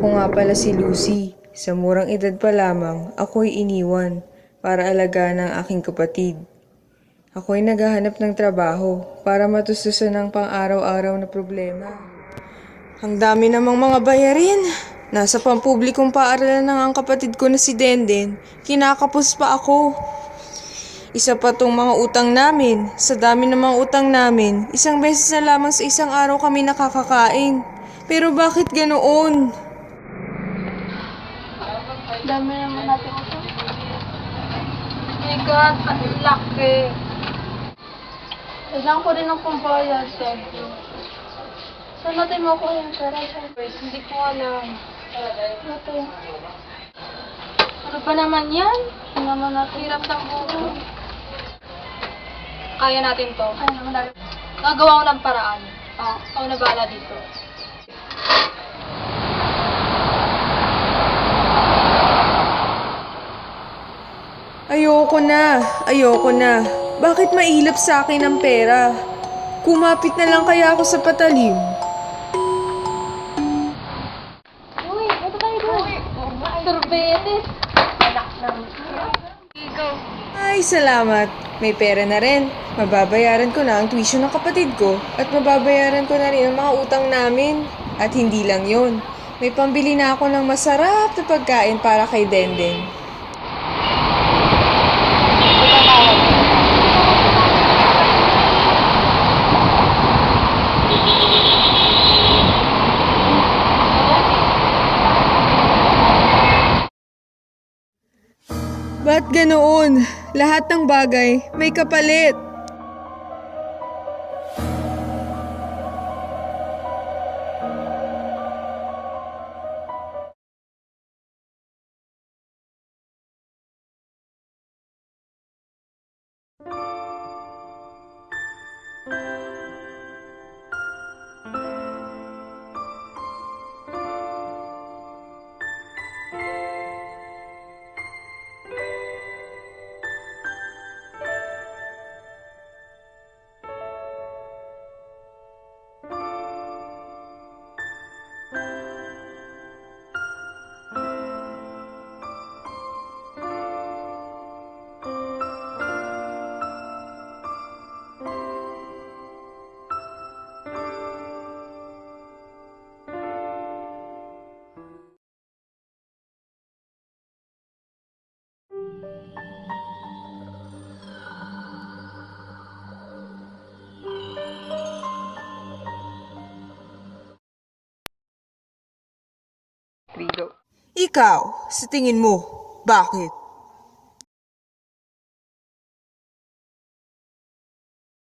pala si Lucy. Sa murang edad pa lamang, ako'y iniwan para alagaan ang aking kapatid. Ako'y naghahanap ng trabaho para matustusan ang pang-araw-araw na problema. Ang dami namang mga bayarin. Nasa pampublikong paaralan ng ang kapatid ko na si Denden. Kinakapos pa ako. Isa pa tong mga utang namin. Sa dami ng mga utang namin, isang beses na lamang sa isang araw kami nakakakain. Pero bakit ganoon? Dami naman natin ito. My God, ang laki. Kailangan ko rin ng pambayad, sabi. Saan natin makuha yung pera, sabi? Hindi ko alam. Ano to? Ano pa naman yan? Ano naman natin? Hirap ng buhay. Kaya natin to. Kaya naman natin. Gagawa ko ng paraan. Ah, ako na bahala dito. Ayoko na, ayoko na. Bakit mailap sa akin ang pera? Kumapit na lang kaya ako sa patalim. Uy, ito tayo doon. Sorbetes. Anak ng... Ay, salamat. May pera na rin. Mababayaran ko na ang tuition ng kapatid ko at mababayaran ko na rin ang mga utang namin. At hindi lang yon. May pambili na ako ng masarap na pagkain para kay Denden. Ba't ganoon? Lahat ng bagay may kapalit. Ikaw, sa tingin mo, bakit?